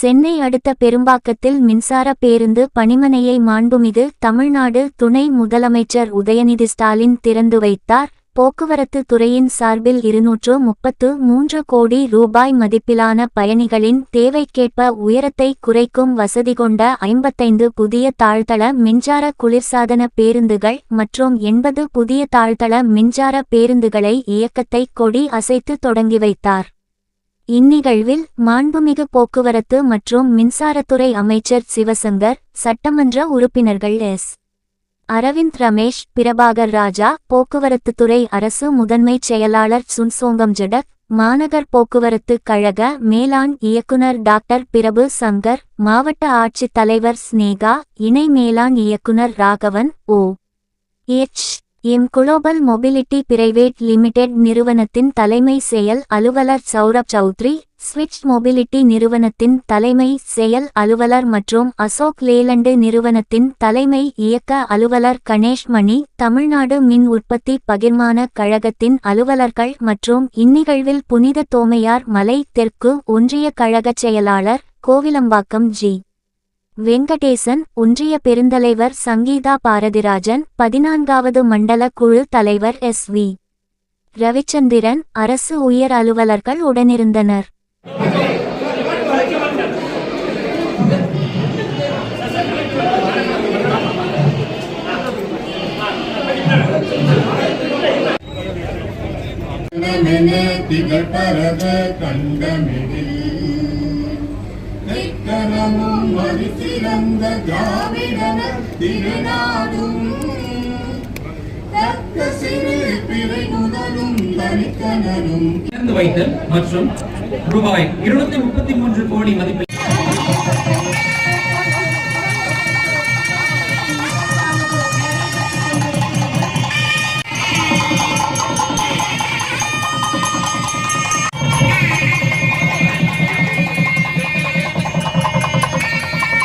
சென்னை அடுத்த பெரும்பாக்கத்தில் மின்சார பேருந்து பணிமனையை மாண்புமிகு தமிழ்நாடு துணை முதலமைச்சர் உதயநிதி ஸ்டாலின் திறந்து வைத்தார். போக்குவரத்து துறையின் சார்பில் இருநூற்று முப்பத்து மூன்று கோடி ரூபாய் மதிப்பிலான பயணிகளின் தேவைக்கேற்ப உயரத்தை குறைக்கும் வசதி கொண்ட ஐம்பத்தைந்து புதிய தாழ்தள மின்சார குளிர்சாதன பேருந்துகள் மற்றும் எண்பது புதிய தாழ்தள மின்சார பேருந்துகளை இயக்கத்தை கொடி அசைத்து தொடங்கி வைத்தார். இந்நிகழ்வில் மாண்புமிகு போக்குவரத்து மற்றும் மின்சாரத்துறை அமைச்சர் சிவசங்கர் சட்டமன்ற உறுப்பினர்கள் எஸ். அரவிந்த் ரமேஷ் பிரபாகர் ராஜா போக்குவரத்துத்துறை அரசு முதன்மைச் செயலாளர் சுன்சோங்கம் ஜடக் மாநகர் போக்குவரத்து கழக மேலாண் இயக்குனர் டாக்டர் பிரபு சங்கர் மாவட்ட ஆட்சித் தலைவர் ஸ்னேகா இணை மேலாண் இயக்குனர் Raghavan O. H. M global mobility private limited நிறுவனத்தின் தலைமை செயல் அலுவலர் சௌரப் சௌத்ரி ஸ்விட்ச் மொபிலிட்டி நிறுவனத்தின் தலைமை செயல் அலுவலர் மற்றும் அசோக் லேலண்டு நிறுவனத்தின் தலைமை இயக்க அலுவலர் கணேஷ் மணி தமிழ்நாடு மின் உற்பத்தி பகிர்மான கழகத்தின் அலுவலர்கள் மற்றும் இந்நிகழ்வில் புனித தோமையார் மலை தெற்கு ஒன்றிய கழகச் செயலாளர் கோவிலம்பாக்கம் ஜி. வெங்கடேசன் ஒன்றிய பெருந்தலைவர் சங்கீதா பாரதிராஜன் பதினான்காவது மண்டல குழு தலைவர் எஸ் வி. ரவிச்சந்திரன் அரசு உயர் அலுவலர்கள் உடனிருந்தனர். திகழ்பரத நிக்கரமும் மறுசிறந்த திராவிடர் திருநாடும் தக்க சிறு பிறை முதலும் தனிக்கணனும் திறந்து வைத்தல் மற்றும் ரூபாய் இருநூத்தி முப்பத்தி மூன்று கோடி மதிப்பில்